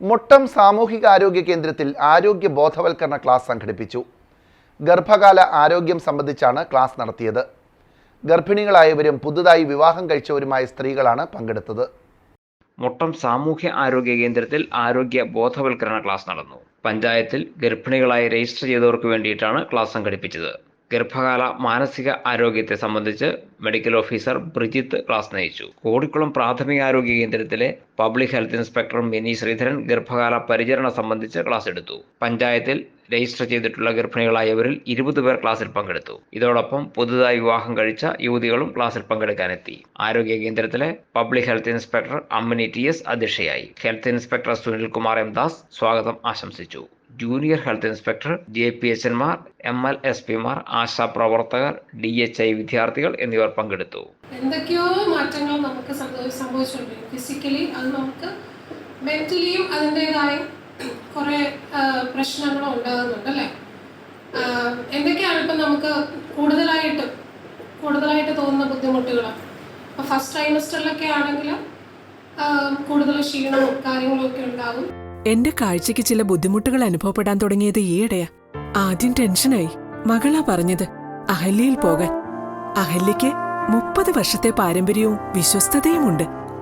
മുട്ടം സാമൂഹിക ആരോഗ്യ കേന്ദ്രത്തിൽ ആരോഗ്യ ബോധവൽക്കരണ ക്ലാസ് സംഘടിപ്പിച്ചു. ഗർഭകാല ആരോഗ്യം സംബന്ധിച്ചാണ് ക്ലാസ് നടത്തിയത്. ഗർഭിണികളായവരും പുതുതായി വിവാഹം കഴിച്ചവരുമായ സ്ത്രീകളാണ് പങ്കെടുത്തത്. മുട്ടം സാമൂഹ്യ ആരോഗ്യ കേന്ദ്രത്തിൽ ആരോഗ്യ ബോധവൽക്കരണ ക്ലാസ് നടന്നു. പഞ്ചായത്തിൽ ഗർഭിണികളായി രജിസ്റ്റർ ചെയ്തവർക്ക് വേണ്ടിയിട്ടാണ് ക്ലാസ് സംഘടിപ്പിച്ചത്. ഗർഭകാല മാനസിക ആരോഗ്യത്തെ സംബന്ധിച്ച് മെഡിക്കൽ ഓഫീസർ ബ്രിജിത്ത് ക്ലാസ് നയിച്ചു. കോടിക്കുളം പ്രാഥമികാരോഗ്യ കേന്ദ്രത്തിലെ public health inspector Mini Sreedharan ഗർഭകാല പരിചരണം സംബന്ധിച്ച് ക്ലാസ് എടുത്തു. പഞ്ചായത്തിൽ രജിസ്റ്റർ ചെയ്തിട്ടുള്ള ഗർഭിണികളായവരിൽ ഇരുപത് പേർ ക്ലാസ്സിൽ പങ്കെടുത്തു. ഇതോടൊപ്പം പുതുതായി വിവാഹം കഴിച്ച യുവതികളും ക്ലാസ്സിൽ പങ്കെടുക്കാനെത്തി. ആരോഗ്യ കേന്ദ്രത്തിലെ public health inspector Ammini T S അധ്യക്ഷയായി. Health inspector Sunilkumar M Das സ്വാഗതം ആശംസിച്ചു. Junior health inspector J P H എൻമാർ M L S പിമാർ ആശാ പ്രവർത്തകർ ഡി എച്ച് ഐ വിദ്യാർത്ഥികൾ എന്നിവർ പങ്കെടുത്തു. എന്തൊക്കെയോ മാറ്റങ്ങൾ നമുക്ക് സംഭവ- സംഭവിച്ചുകൊണ്ടിരിക്കും ഫിസിക്കലി അത് നമുക്ക് മെന്റലിയും അതിന്റെതായ കുറേ പ്രശ്നങ്ങൾ ഉണ്ടാകുന്നുണ്ട് അല്ലേ എന്തൊക്കെയാണ് ഇപ്പം നമുക്ക് കൂടുതലായിട്ട് കൂടുതലായിട്ട് തോന്നുന്ന ബുദ്ധിമുട്ടുകൾ ഇപ്പോൾ ഫസ്റ്റ് ട്രൈമസ്റ്ററിലൊക്കെ ആണെങ്കിൽ കൂടുതൽ ക്ഷീണവും കാര്യങ്ങളും ഒക്കെ ഉണ്ടാകും. എന്റെ കാഴ്ചയ്ക്ക് ചില ബുദ്ധിമുട്ടുകൾ അനുഭവപ്പെടാൻ തുടങ്ങിയത് ഈയിടെയാ. ആദ്യം ടെൻഷനായി. മകളാ പറഞ്ഞത് അഹല്യയിൽ പോകാൻ. അഹല്യയ്ക്ക് മുപ്പത് വർഷത്തെ പാരമ്പര്യവും വിശ്വസ്തതയുമുണ്ട്.